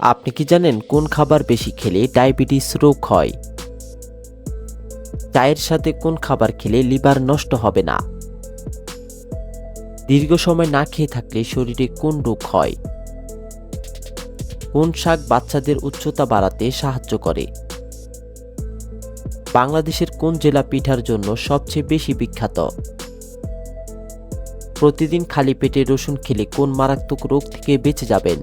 আপনি কি জানেন কোন খাবার বেশি খেলে ডায়াবেটিস রোগ হয়? চায়ের সাথে কোন খাবার খেলে লিভার নষ্ট হবে না? দীর্ঘ সময় না খেয়ে থাকলে শরীরে কোন রোগ হয়? কোন শাক বাচ্চাদের উচ্চতা বাড়াতে সাহায্য করে? বাংলাদেশের কোন জেলা পিঠার জন্য সবচেয়ে বেশি বিখ্যাত? প্রতিদিন খালি পেটে রসুন খেলে কোন মারাত্মক রোগ থেকে বেঁচে যাবেন?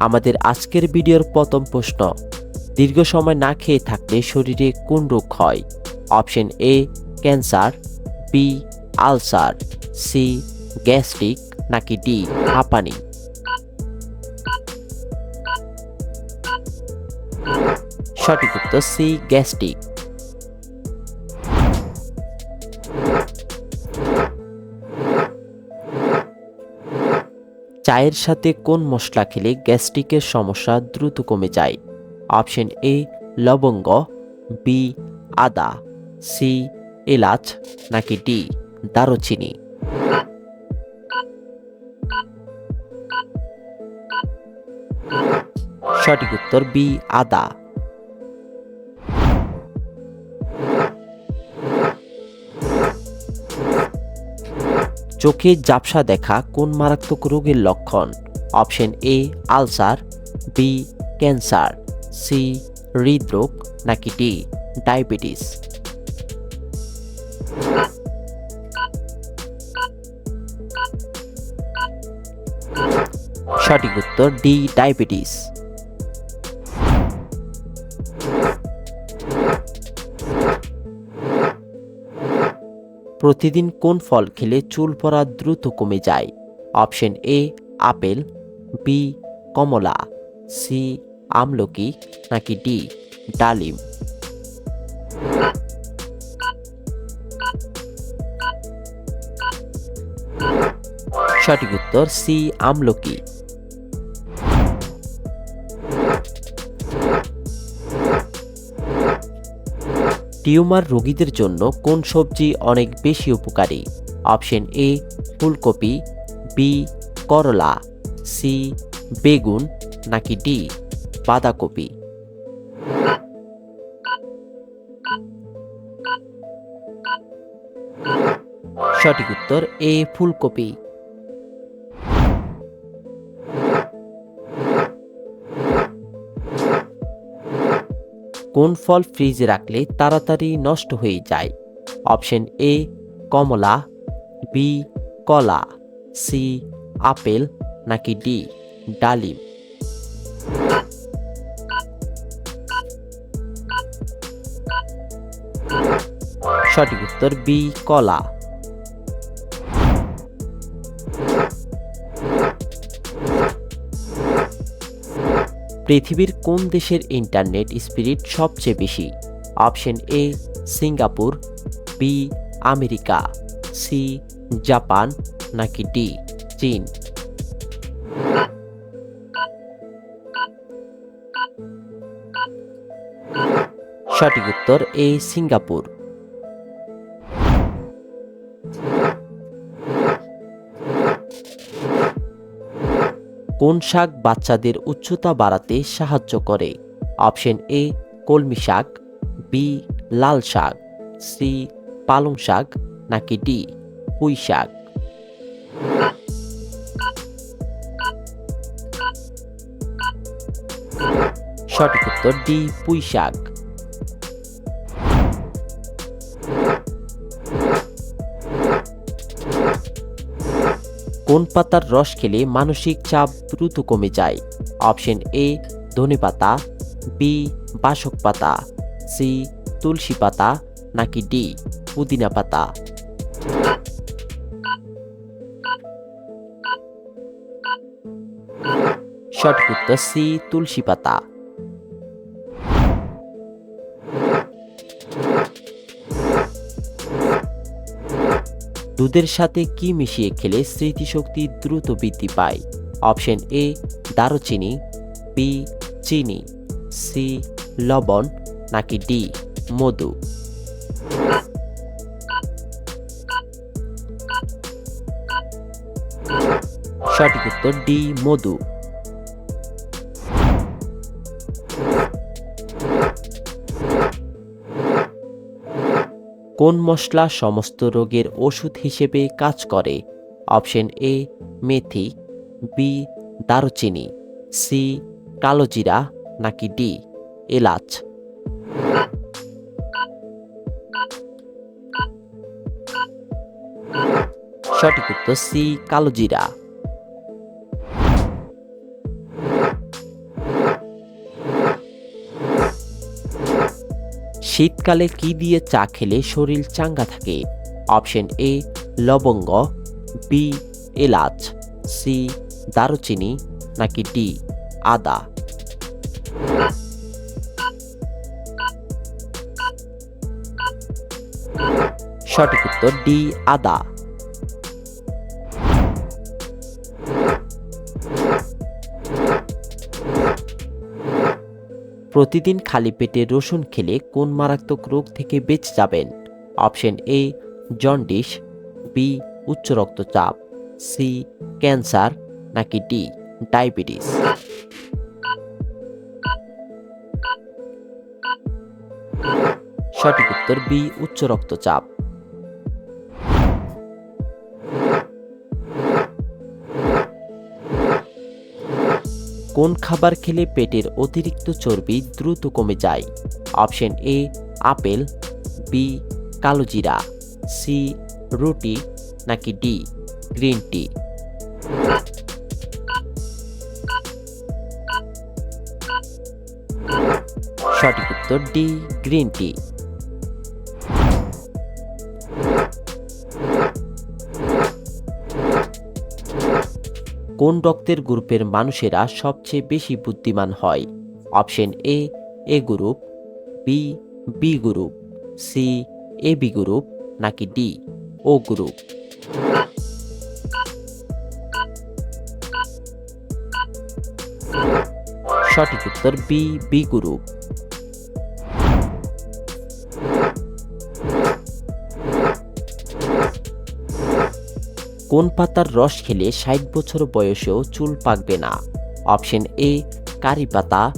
আমাদের আজকের ভিডিওর প্রথম প্রশ্ন। দীর্ঘ সময় না খেয়ে থাকলে শরীরে কোন রোগ হয়? Option A, cancer, B, ulcer, C, gastric, নাকি ডি, হাঁপানি। সঠিক উত্তর সি, গ্যাস্ট্রিক। চায়ের সাথে কোন মশলা খেলে গ্যাস্ট্রিকের সমস্যা দ্রুত কমে যায়? অপশন এ, লবঙ্গ, বি, আদা, সি, এলাচ, নাকি ডি, দারুচিনি। সঠিক উত্তর বি, আদা। চোখে জাপসা দেখা কোন মারাত্মক রোগের লক্ষণ? Option A, ulcer, B, cancer, C, হৃদরোগ, নাকি ডি, ডায়াবেটিস। সঠিক উত্তর ডি, ডায়াবেটিস। প্রতিদিন কোন ফল খেলে চুল পড়া দ্রুত কমে যায়? অপশন এ, আপেল, বি, কমলা, সি, আমলকি, নাকি ডি, ডালিম। সঠিক উত্তর সি, আমলকি। টিউমার রোগীদের জন্য কোন সবজি অনেক বেশি উপকারী? অপশন এ, ফুলকপি, বি, করলা, সি, বেগুন, নাকি ডি, বাঁধাকপি। সঠিক উত্তর এ, ফুলকপি। কোন ফল ফ্রিজে রাখলে তাড়াতাড়ি নষ্ট হয়ে যায়? অপশন এ, কমলা, বি, কলা, সি, আপেল, নাকি ডি, ডালিম। সঠিক উত্তর বি, কলা। পৃথিবীর কোন দেশের ইন্টারনেট স্পিরিট সবচেয়ে বেশি? Option A, Singapore, B, America, C, Japan, নাকি ডি, চীন? সঠিক উত্তর এ, সিঙ্গাপুর। কোন শাক বাচ্চাদের উচ্চতা বাড়াতে সাহায্য করে? অপশন এ, কলমি শাক, বি, লাল শাক, সি, পালং শাক, নাকি ডি, পুঁই শাক? সঠিক উত্তর ডি, পুঁই শাক। কোন পাতার রস খেলে মানসিক চাপ দ্রুত কমে যায়? অপশন এ, ধনে পাতা বি বাসক পাতা সি তুলসী পাতা, নাকি ডি পুদিনা পাতা? সঠিক উত্তর সি তুলসী পাতা। দুধের সাথে কি মিশিয়ে খেলে স্মৃতিশক্তি দ্রুত বৃদ্ধি পায়? অপশন এ, দারুচিনি, বি, চিনি, সি, লবণ, নাকি ডি, মধু? সঠিক উত্তর ডি, মধু। কোন মশলা সমস্ত রোগের ওষুধ হিসেবে কাজ করে? অপশন এ, মেথি, বি, দারুচিনি, সি কালোজিরা নাকি ডি, এলাচ। সঠিক উত্তর সি কালোজিরা শীতকালে কি দিয়ে চা খেলে শরীর চাঙ্গা থাকে? অপশন এ, লবঙ্গ, বি, এলাচ, সি, দারুচিনি, নাকি ডি, আদা। সঠিক উত্তর ডি, আদা। প্রতিদিন খালি পেটে রসুন খেলে কোন মারাত্মক রোগ থেকে বেঁচে যাবেন? অপশন এ, জন্ডিস, বি, উচ্চ রক্তচাপ, সি, ক্যান্সার, নাকি ডি, ডায়াবেটিস। সঠিক উত্তর বি, উচ্চ রক্তচাপ। কোন খাবার খেলে পেটের অতিরিক্ত চর্বি দ্রুত কমে যায়? অপশন এ, আপেল, বি কালোজিরা সি, রুটি, নাকি ডি, গ্রিন টি। সঠিক উত্তর ডি, গ্রিন টি। কোন রক্তের গ্রুপের মানুষেরা সবচেয়ে বেশি বুদ্ধিমান হয়? Option A A group B B group C A B group, নাকি ডি ও গ্রুপ? সঠিক উত্তর বি বি গ্রুপ। কোন পাতার রস খেলে ষাট বছর বয়সেও চুল পাকবে না? অপশন এ, কারি পাতা,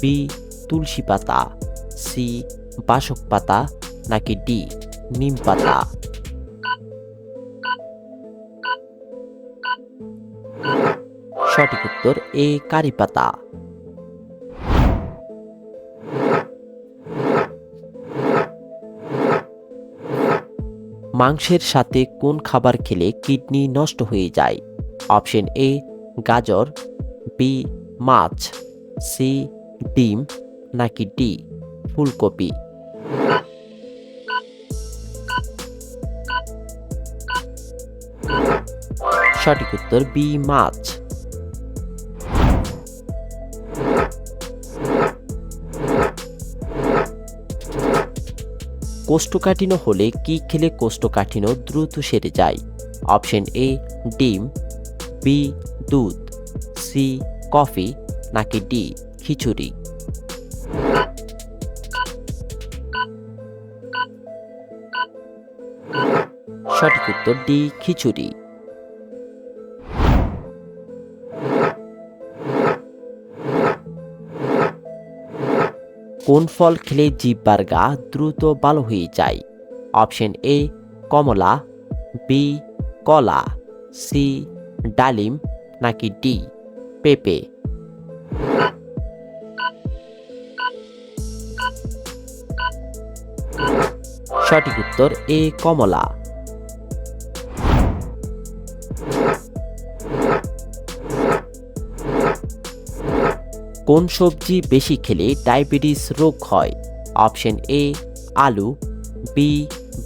বি, তুলসী পাতা, সি, বাসক পাতা, নাকি ডি, নিম পাতা? সঠিক উত্তর এ, কারি পাতা। মাংসের সাথে কোন খাবার খেলে কিডনি নষ্ট হয়ে যায়? অপশন এ গাজর বি মাছ সি ডিম, নাকি ডি ফুলকপি? সঠিক উত্তর বি মাছ। কোষ্ঠকাঠিন্য হলে কি খেলে কোষ্ঠকাঠিন্য দ্রুত সেরে যায়? অপশন এ, ডিম, বি, দুধ, সি, কফি, নাকি ডি, খিচুড়ি? সঠিক উত্তর ডি, খিচুড়ি। কোন ফল খেলে জিব্বার গা দ্রুত ভালো হয়ে যায়? অপশন এ, কমলা, বি, কলা, সি, ডালিম, নাকি ডি, পেঁপে। সঠিক উত্তর এ, কমলা। কোন সবজি বেশি খেলে ডায়াবেটিস রোগ হয়? অপশন এ, আলু বি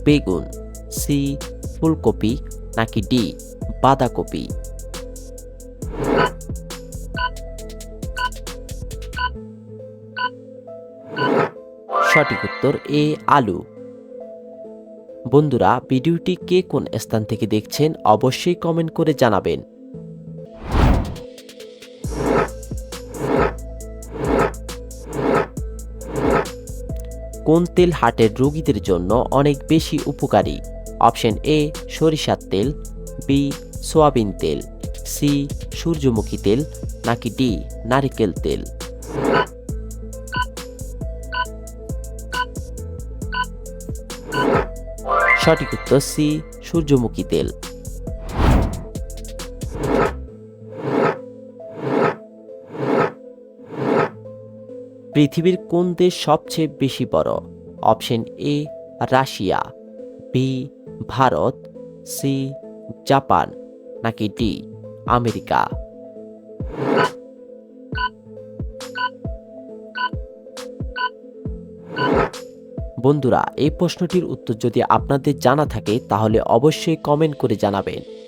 বেগুন সি ফুলকপি, নাকি ডি বাঁধাকপি? সঠিক উত্তর এ, আলু। বন্ধুরা, ভিডিওটি কে কোন স্থান থেকে দেখছেন অবশ্যই কমেন্ট করে জানাবেন। কোন তেল হার্টের রোগীদের জন্য অনেক বেশি উপকারী? অপশন এ, সরিষার তেল বি সোয়াবিন তেল সি সূর্যমুখী তেল, নাকি ডি নারিকেল তেল? সঠিক উত্তর সি সূর্যমুখী তেল। পৃথিবীর কোন দেশ সবচেয়ে বেশি বড়? Option A, Russia, B, Bharat, C, Japan, নাকি ডি, আমেরিকা? বন্ধুরা, এই প্রশ্নটির উত্তর যদি আপনাদের জানা থাকে, তাহলে অবশ্যই কমেন্ট করে জানাবেন।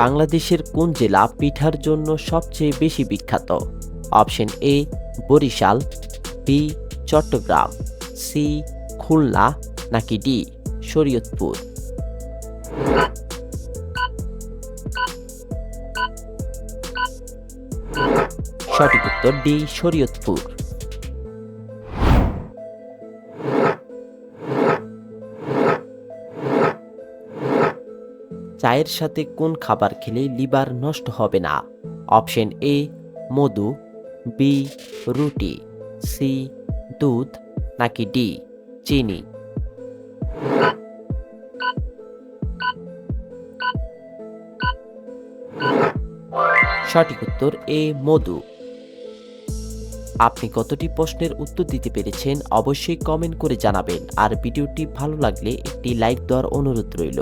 বাংলাদেশের কোন জেলা পিঠার জন্য সবচেয়ে বেশি বিখ্যাত? Option A, Barishal B Chattogram C Khulna, নাকি ডি শরীয়তপুর? সঠিক উত্তর ডি শরীয়তপুর। চায়ের সাথে কোন খাবার খেলে লিভার নষ্ট হবে না? অপশন এ, মধু, বি, রুটি, সি, দুধ, নাকি ডি, চিনি। সঠিক উত্তর এ, মধু। আপনি কতটি প্রশ্নের উত্তর দিতে পেরেছেন অবশ্যই কমেন্ট করে জানাবেন। আর ভিডিওটি ভালো লাগলে একটি লাইক দেওয়ার অনুরোধ রইল।